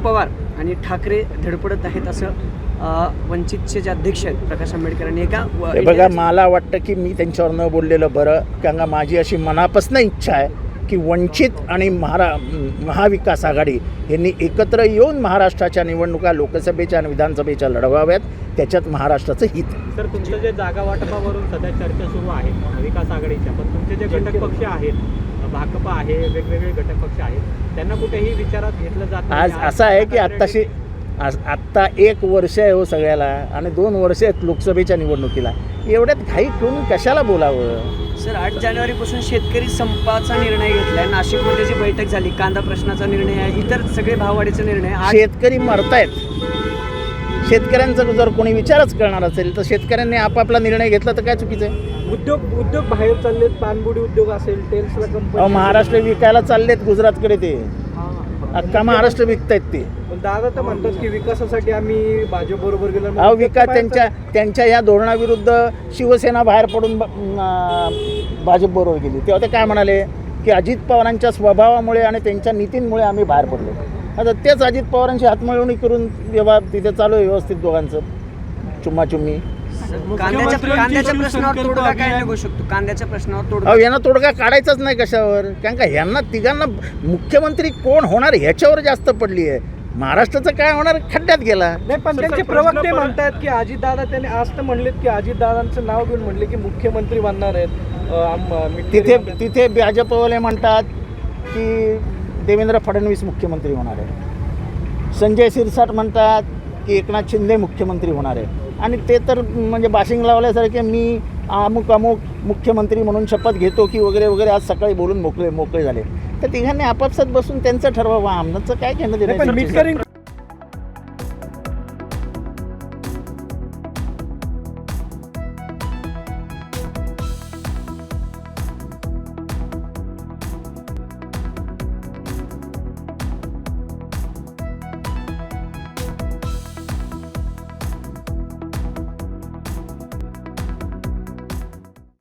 पवार आणि ठाकरे धडपडत आहेत असं वंचितचे जे अध्यक्ष आहेत प्रकाश आंबेडकर यांनी एका बघा मला वाटतं की मी त्यांच्यावर न बोललेलं बरं कारण का माझी अशी मनापासून इच्छा आहे की वंचित आणि महारा महाविकास आघाडी यांनी एकत्र येऊन महाराष्ट्राच्या निवडणुका लोकसभेच्या आणि विधानसभेच्या लढवाव्यात त्याच्यात महाराष्ट्राचं हित आहे. सर तुमचं जे जागा वाटपावरून सध्या चर्चा सुरू आहे महाविकास आघाडीच्या पण तुमचे जे घटक पक्ष आहेत भाकपा आहे वेगवेगळे घटक पक्ष आहेत त्यांना कुठेही विचारात घेतलं जात नाही. आज असं आहे की आत्ताशी आज आत्ता एक वर्ष आहे हो सगळ्याला आणि दोन वर्ष आहेत लोकसभेच्या निवडणुकीला. एवढ्यात घाई करून कशाला बोलावं? सर आठ जानेवारीपासून शेतकरी संपाचा निर्णय घेतलाय. नाशिकमध्ये जी बैठक झाली कांदा प्रश्नाचा निर्णय आहे इतर सगळे भाववाढीचा निर्णय शेतकरी मरतायत. शेतकऱ्यांचा जर कोणी विचारच करणार असेल तर शेतकऱ्यांनी आपापला निर्णय घेतला तर काय चुकीचं आहे? उद्योग उद्योग बाहेर चाललेत पानबुडी उद्योग असेल टेल्सला अहो कंपनी महाराष्ट्र विकायला चाललेत गुजरातकडे ते. अख्खा महाराष्ट्र विकतायत ते. दादा तर म्हणतात की विकासासाठी आम्ही भाजप बरोबर गेलो. अहो विकास त्यांच्या त्यांच्या या धोरणाविरुद्ध शिवसेना बाहेर पडून ब- अं, भाजपबरोबर गेली. तेव्हा ते काय म्हणाले? की अजित पवारांच्या स्वभावामुळे आणि त्यांच्या नीतींमुळे आम्ही बाहेर पडलो. आता तेच अजित पवारांची हातमिळवणी करून व्यवहार तिथे चालू आहे व्यवस्थित दोघांचं. चुम्माचुम्मी. कांद्याच्या कांद्याच्या प्रश्नावर तोडगा काय निघू शकतो? कांद्याच्या प्रश्नावर तोडगा अहो यांना तोडगा काढायचाच नाही कशावर? कारण का ह्यांना तिघांना मुख्यमंत्री कोण होणार ह्याच्यावर जास्त पडली आहे. महाराष्ट्राचं काय होणार? खड्ड्यात गेला. नाही पण त्यांचे प्रवक्ते म्हणतात की अजितदादा त्यांनी आज तर म्हणलेत की अजितदादांचं नाव घेऊन म्हणले की मुख्यमंत्री बनणार आहेत. आम- तिथे. तिथे भाजपवाले म्हणतात की देवेंद्र फडणवीस मुख्यमंत्री होणार आहे संजय शिरसाट म्हणतात की एकनाथ शिंदे मुख्यमंत्री होणार आहे आणि ते तर म्हणजे बाशिंग लावल्यासारखे मी अमुक अमुक मुख्यमंत्री म्हणून शपथ घेतो की वगैरे वगैरे आज सकाळी बोलून मोकळे मोकळे झाले. तर तिघांनी आपापसात बसून त्यांचं ठरवावं. आमचं काय घेणं